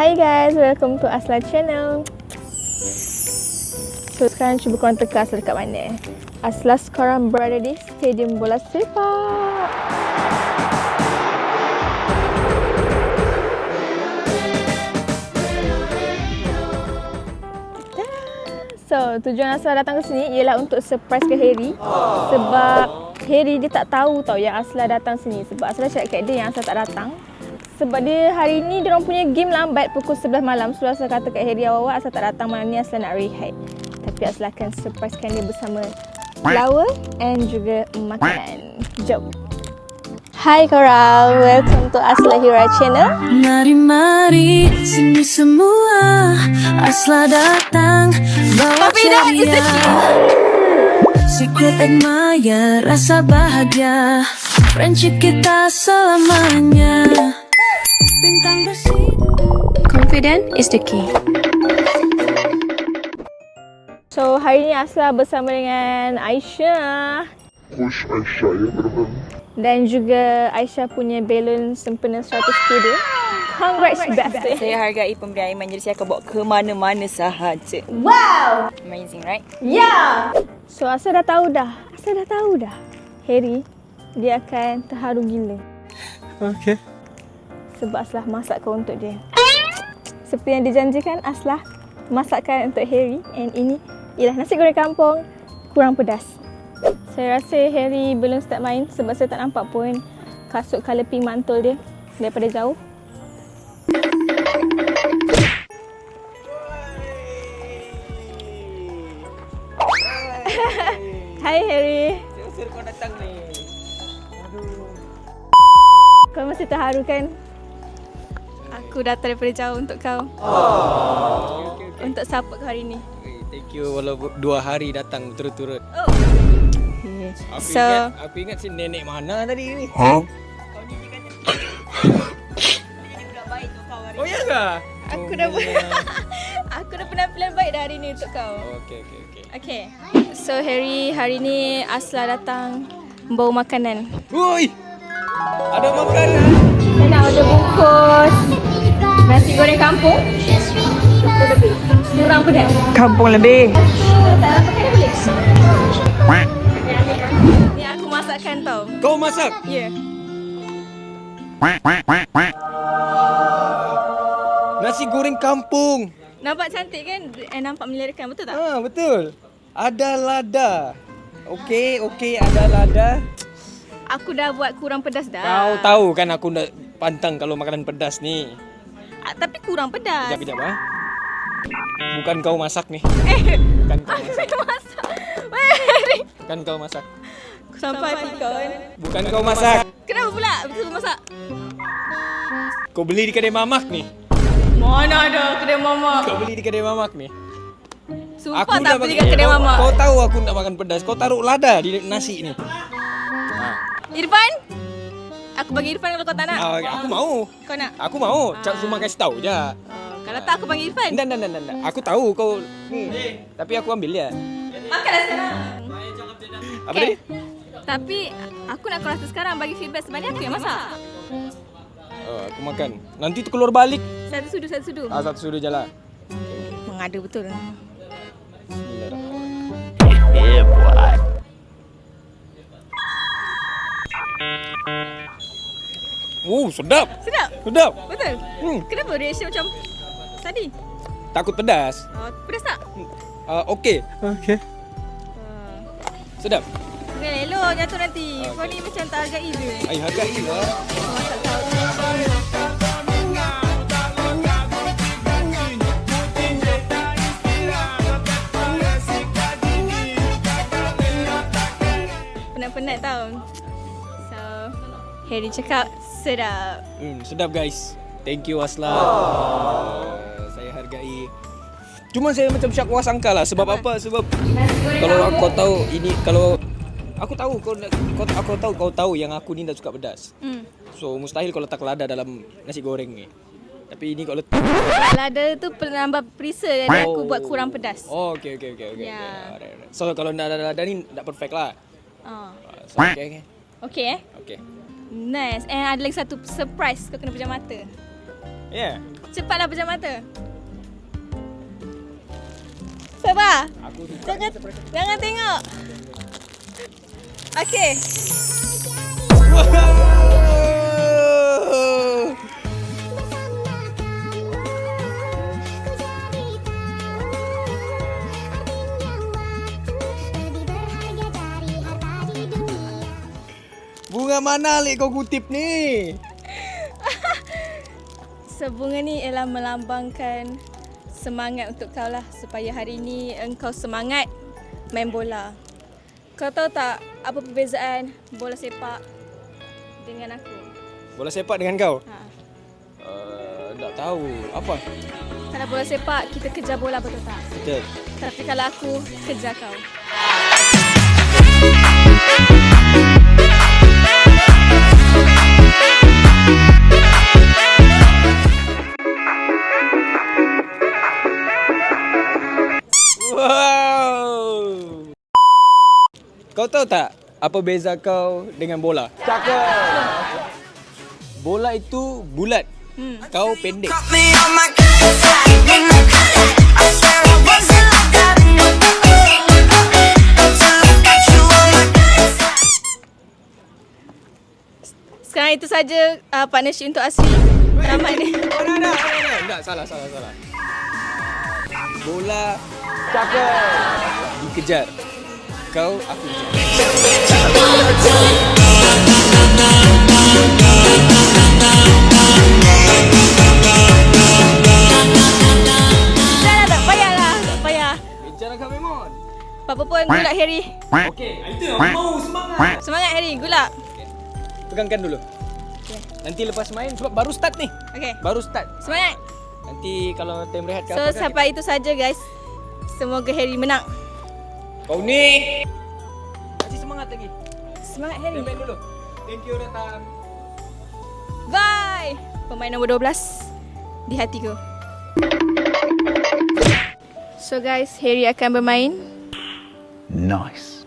Hi guys, welcome to Asla channel. So sekarang cuba korang teka Asla dekat mana. Asla sekarang berada di Stadium Bola Sepak. So, tujuan Asla datang ke sini ialah untuk surprise ke Harry. Sebab Harry dia tak tahu tau yang Asla datang sini. Sebab Asla cakap kat dia yang Asla tak datang. Sebab dia hari ni dia orang punya game lambat pukul 11 malam. So Asla kata kat Harry awal Asla tak datang malam ni Asla nak rehat. Tapi Asla akan surprisekan dia bersama flower and juga makanan. Jom. Hai korang, welcome to Asla Hira channel. Mari-mari sini semua Asla datang bawa ceria Secret admire rasa bahagia Friendship kita selamanya Bintang bersih Confident is the key So hari ni Asla bersama dengan Aisyah Push Aisyah ya teman dan juga Aisyah punya balloon sempena 100 kilo. Congrats best. Saya hargai pemberian Aiman jadi saya akan bawa ke mana-mana sahaja. Wow! Amazing, right? Yeah! So Asla dah tahu dah. Asla dah tahu dah. Harry dia akan terharu gila Okay. Sebab Aslah masakkan untuk dia. Seperti yang dijanjikan Aslah masakkan untuk Harry and ini ialah nasi goreng kampung kurang pedas. Saya rasa Harry belum start main sebab saya tak nampak pun kasut colour pink mantul dia daripada jauh. Hai Harry. Saya kau datang ni. Kau masih terharu kan? Aku datang daripada jauh untuk kau. Okay, okay. Untuk support kau hari ni. Thank you walaupun dua hari datang berturut-turut. Aku So- ingat, aku ingat si nenek mana tadi ni. Ha? Oh ya ke? Aku dah Aku dah penampilan baik dah hari ni untuk kau. Okay, okay, okay. Okay. So Harry, hari ni Asla datang bawa makanan. Woi! Ada makanan. Saya nak order bungkus nasi goreng kampung. Kurang pedas. Kampung lebih. Ni aku masakkan tau. Kau masak? Ya. Yeah. Nasi goreng kampung. Nampak cantik kan? Eh, nampak melirikan betul tak? Ah, betul. Ada lada. Okey, okey, ada lada. Aku dah buat kurang pedas dah. Kau tahu kan aku nak pantang kalau makanan pedas ni. Tapi kurang pedas. Kejap, kejap ah. Bukan kau masak ni. Eh, Bukan kau masak. aku masak. Bukan kau masak. Sampai hati kau kan. Bukan kau masak. Kenapa pula betul masak? Kau beli di kedai mamak ni. Mana ada kedai mama? Kau beli di kedai mamak ni. Sumpah tak dah beli kat kedai kau, mama. Kau tahu aku nak makan pedas. Kau taruh lada di nasi ni. Irfan? Aku bagi Irfan kalau kau tak nak. Ah, aku mau. Kau nak? Aku mau. Cak cuma kasih tahu je. Oh, kalau tak aku panggil Irfan. Dan dan dan dan. Aku tahu kau ni. Tapi aku ambil ya. Makanlah sekarang. Apa tadi? Tapi aku nak kau rasa sekarang bagi feedback sebenarnya aku yang masak. Oh, aku makan. Nanti tu keluar balik. Satu sudu, satu sudu. Ah, satu sudah jalan. Mengada betul. Oh, sedap. Sedap? Sedap. Betul? Hmm, Kenapa reaction macam tadi? takut pedas. Oh, pedas tak? Ah, okey. Okey. Uh, Sedap. Jangan elok jatuh nanti. Kau ni macam tak hargai dia. Ai hargai lah. Masak tahu. Penat-penat tau. So, Harry cakap sedap. Hmm, sedap guys. Thank you Asla. Uh, saya hargai. Cuma saya macam syak was sangka lah sebab apa? Sebab kalau aku tahu ini kalau aku tahu kau kau aku tahu kau tahu yang aku ni tak suka pedas. Hmm. So mustahil kau letak lada dalam nasi goreng ni. Tapi ini kau letak Lada tu penambah perisa dan aku buat kurang pedas. Oh, okey okey okey okey. Ya. Okay. Alright, alright. So kalau nak ada lada ni tak perfect lah. Oh. Uh, so, okey okey. Okay eh. Okey. Nice. And ada lagi satu surprise kau kena pejam mata. Ya. Yeah. Cepatlah pejam mata. Sabar. Aku suka Jangan jangan tengok. Okey. Bunga mana Lik kau kutip ni? Sebunga ni ialah melambangkan semangat untuk kau lah supaya hari ini engkau semangat main bola. Kau tahu tak apa perbezaan bola sepak dengan aku? Bola sepak dengan kau? Ha. Uh, tak tahu. Apa? Kalau bola sepak kita kejar bola betul tak? Betul. Tapi kalau aku kejar kau. Kau tahu tak apa beza kau dengan bola? Cakap. Bola itu bulat. Hmm. Kau pendek. Sekarang itu saja uh, partnership untuk Asri. Ramai ni. Oh, dah, dah, dah, dah. Enggak, salah, salah, salah. Bola cakap dikejar. Kau aku. Dah tak. Tak payah. Kau Memon. Apa pun gulak Harry. Okey, itu aku mau semangat. Semangat Harry, gulak. Pegangkan dulu. Nanti lepas main sebab baru start ni. Okey. Baru start. Semangat. Nanti kalau time rehat ke So apa sampai itu saja guys. Semoga Harry menang. Kau ni. Kasih semangat lagi. Semangat Harry. Main dulu. Thank you datang. Bye. Pemain nombor 12 di hatiku. So guys, Harry akan bermain. Nice.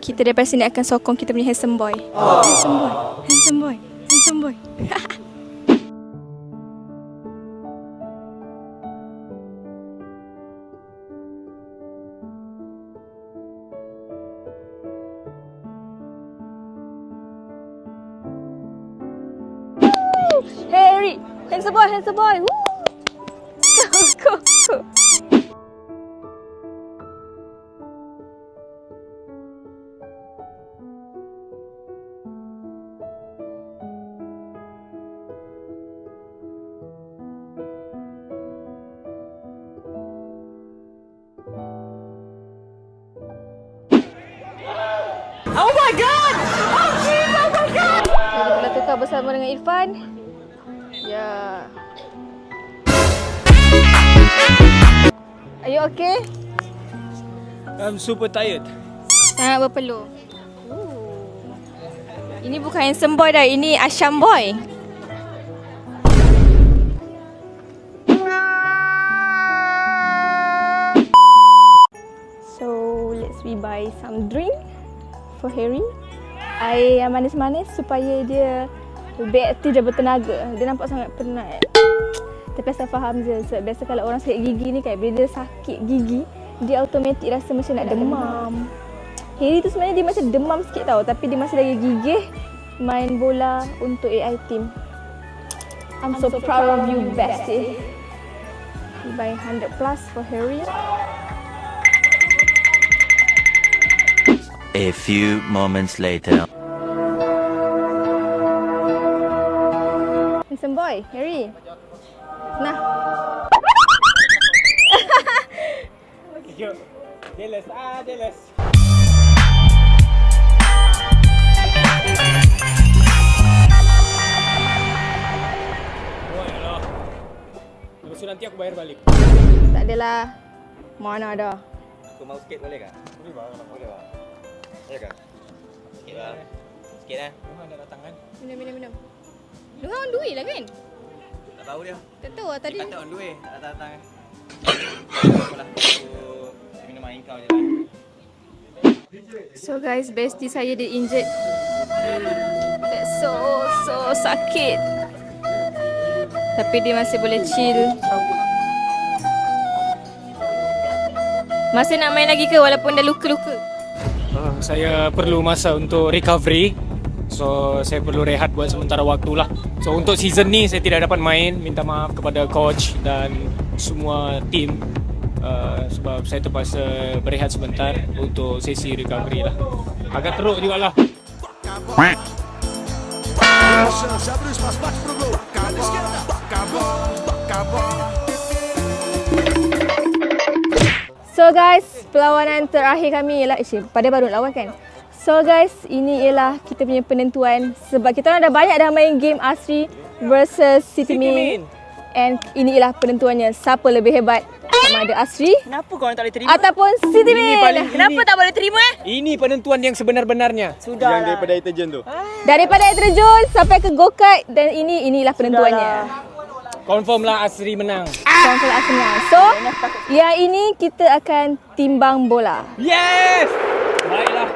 Kita daripada sini akan sokong kita punya handsome boy. Handsome boy. Handsome boy. Handsome boy. Harry, handsome boy, handsome boy. Woo! Go, go, go. Oh my god! Oh jeez, oh my god! Bola tukar bersama dengan Irfan. Are you okay? I'm super tired. Sangat berpeluh. Ooh. Ini bukan handsome boy dah, ini Asham boy. So, let's we buy some drink for Harry. Air yang manis-manis supaya dia lebih aktif dan bertenaga. Dia nampak sangat penat. Tapi saya faham je sebab biasa kalau orang sakit gigi ni kan bila dia sakit gigi dia automatik rasa macam nak demam. Harry tu sebenarnya dia macam demam sikit tau tapi dia masih lagi gigih main bola untuk AI team. I'm, so, proud, of you, bestie. We buy 100 plus for Harry. A few moments later. Handsome boy, Harry. Nah, Jealous ah, jealous. Oh. Lepas tu nanti aku bayar balik. tak adalah. Mana ada. Aku mau sikit boleh kah? Boleh bang, boleh bang. Boleh kah? Sikit lah. Sikit lah. Tuhan dah datang kan? Minum, minum, minum. On the way lah kan? Tak tahu dia. Tak tahu lah Dia tadi. kata on the way. Tak datang-datang. Apa lah. Aku minum air kau je lah. So guys, bestie saya dia injured. That's so, so sakit. Tapi dia masih boleh chill. Masih nak main lagi ke walaupun dah luka-luka? Uh, saya perlu masa untuk recovery. So saya perlu rehat buat sementara waktu lah. So untuk season ni saya tidak dapat main. Minta maaf kepada coach dan semua tim. Uh, sebab saya terpaksa berehat sebentar untuk sesi recovery lah. Agak teruk juga lah. So guys, perlawanan terakhir kami ialah eh, pada baru lawan kan. So guys, ini ialah kita punya penentuan sebab kita orang dah banyak dah main game Asri versus City, Min. And ini ialah penentuannya siapa lebih hebat sama ada Asri Kenapa korang tak boleh terima? ataupun City Min. Kenapa tak boleh terima eh? Ini penentuan yang sebenar-benarnya. Sudah Yang lah. daripada deterjen tu. Daripada air terjun sampai ke go-kart dan ini inilah penentuannya. Confirm lah Asri menang. Confirm Arsenal. So, yang ini kita akan timbang bola. Yes!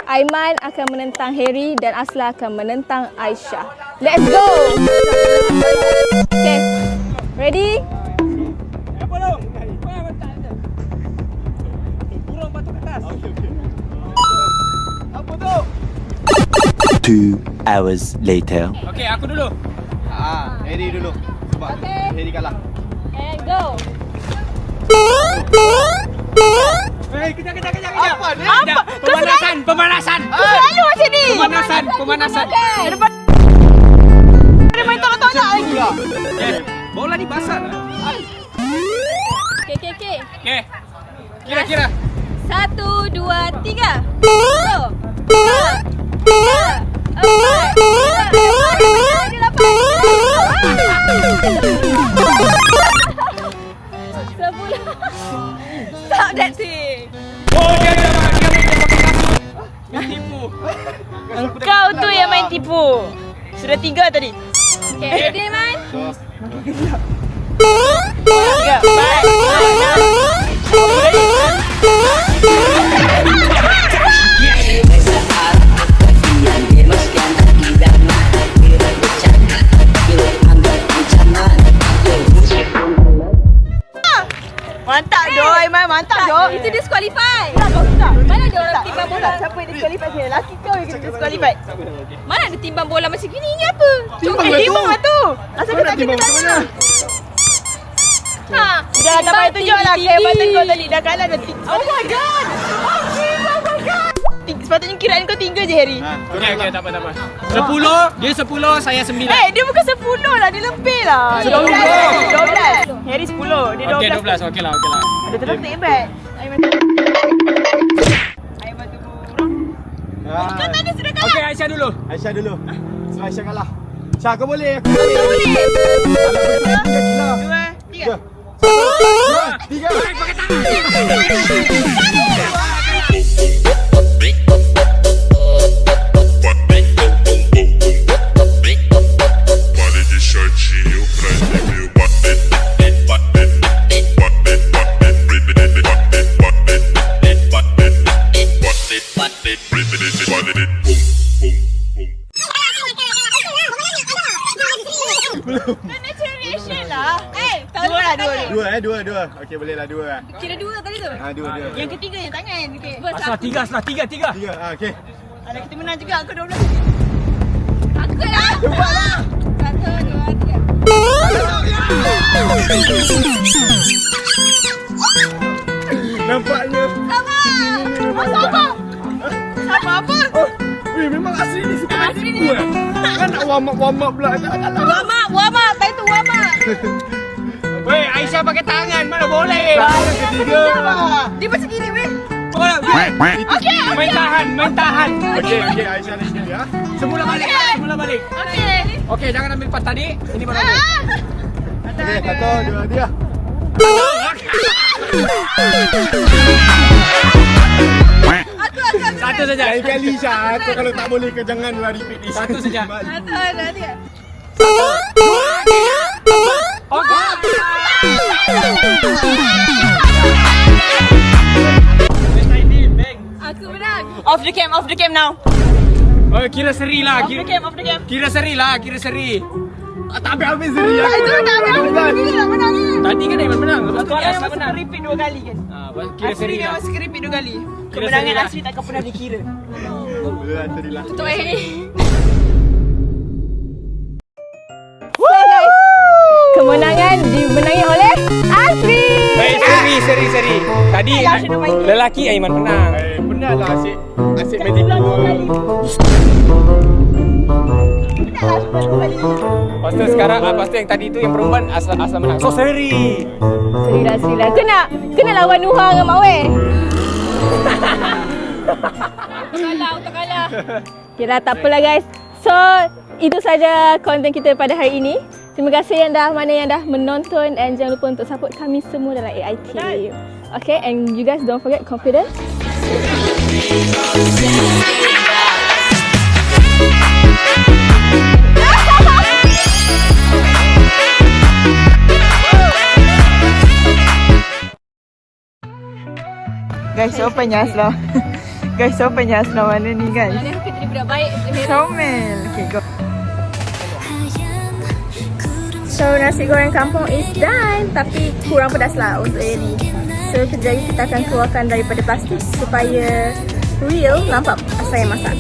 Aiman akan menentang Harry dan Asla akan menentang Aisyah. Let's go! Okay. Ready? Apa dong? Burung batu ke atas. Two hours later. Okey, aku dulu. Ah, Harry dulu. Sebab Okay. Harry kalah. And go! Hei, kejap, kejap, kejap, kejap. Apa ni? Apa? Pemanasan, pemanasan. Selalu macam ni. Pemanasan, pemanasan. Ada main tolak-tolak lagi. Eh, bola ni basah lah. Okay. Okey. Kira-kira. Satu, dua, tiga. Satu, dua, tiga, empat, Stop that thing. Oh, dia dia dia dia main tipu. Kau tu yang main tipu. Sudah tiga tadi. Okay, ready, Man? Tiga, empat, lima, enam. Mantap doh. Itu disqualify. Tak, kau sudah. Mana ada orang timbang bola? Siapa yang disqualified sini? Laki kau yang kena disqualified. Mana ada timbang bola macam gini? Ini apa? Timbang eh, timbang lah tu. Asal kau tak timbang kena tanya? Ha. Dah tak payah tunjuk lah kehebatan kau tadi. Dah kalah dah. Oh my god. Tiga- Sepatutnya kiraan kau tiga je Harry. Okey, okey, tak apa, tak apa. Sepuluh, dia sepuluh, saya sembilan. Eh, dia bukan sepuluh lah. Dia lebih lah. Sepuluh. Dua belas. Dua. Harry sepuluh. Dia dua Okey, belas. dua belas. Okey lah, okey lah. Ada terus tak hebat. Aiman. Aiman tu Ah, Kau tadi sudah kalah. Okey, Aisyah dulu. Aisyah dulu. So Aisyah kalah. Syah kau boleh. Aku boleh. Boleh. Kalau betul tiga. Dua, tiga. Tiga. Vale lah. Dua lah, dua. dua. Dua eh, dua, dua. Okey, boleh lah dua lah. Kira dua tadi tu. Ah, dua, dua. Yang ketiga yang tangan. Okey. Aslah tiga, aslah tiga, tiga. Tiga. Ah, okey. Kita menang juga. Aku 12. Aku lah. Satu, dua, tiga. Nampaknya. Sama apa? Weh, memang asli ni suka main tipu eh. Kan nak warm up, warm up pula. Warm up, warm up. Time tu warm up. Weh, Aisyah pakai tangan, mana boleh. Ketiga. Dia macam gini weh. Okey, main tahan, main tahan. Okey, okey. Aisyah ni sekali ya. Semula balik, semula balik. Okey. Okey, jangan ambil pas tadi. Ini baru ambil. Okey, satu, dua, tiga. Satu saja. Lain kali Syah, kau kalau tak boleh kau jangan lah repeat ni. Satu saja. Satu, tiga. Okey. Aku menang. Off the cam, off the cam now. Oh, kira seri lah. Off the Kira, cam, off the cam. kira seri lah, kira seri. Tak habis-habis Seri. Itu tak habis-habis. nak menang. Tadi kan Aiman menang. Lepas tu Asla yang masuk menang. repeat dua kali kan. Ah, kira Asri seri dia lah. masuk repeat dua kali. Kemenangan lah. Asri takkan pernah dikira. Tutup air ni. Kemenangan dimenangi oleh Asri. Baik, seri, seri, seri. Tadi lelaki Aiman menang. Benar lah asyik asyik magic pool. Lepas tu sekarang, ah, lepas tu yang tadi tu yang perempuan Asla, Asla menang. So, seri. Seri lah, seri lah. Kena, kena lawan Nuha dengan Mak Wei. Kalah, untuk kalah. Okay lah, tak apalah guys. So, itu saja konten kita pada hari ini. Terima kasih yang dah mana yang dah menonton and jangan lupa untuk support kami semua dalam AIT. Okay, and you guys don't forget confidence. Guys, siapanya Asla? Guys, siapanya Asla mana ni guys? Mana aku budak baik. Comel. Okay, go. So nasi goreng kampung is done tapi kurang pedas lah untuk ini. So kejap kita akan keluarkan daripada plastik supaya real nampak asal yang masak.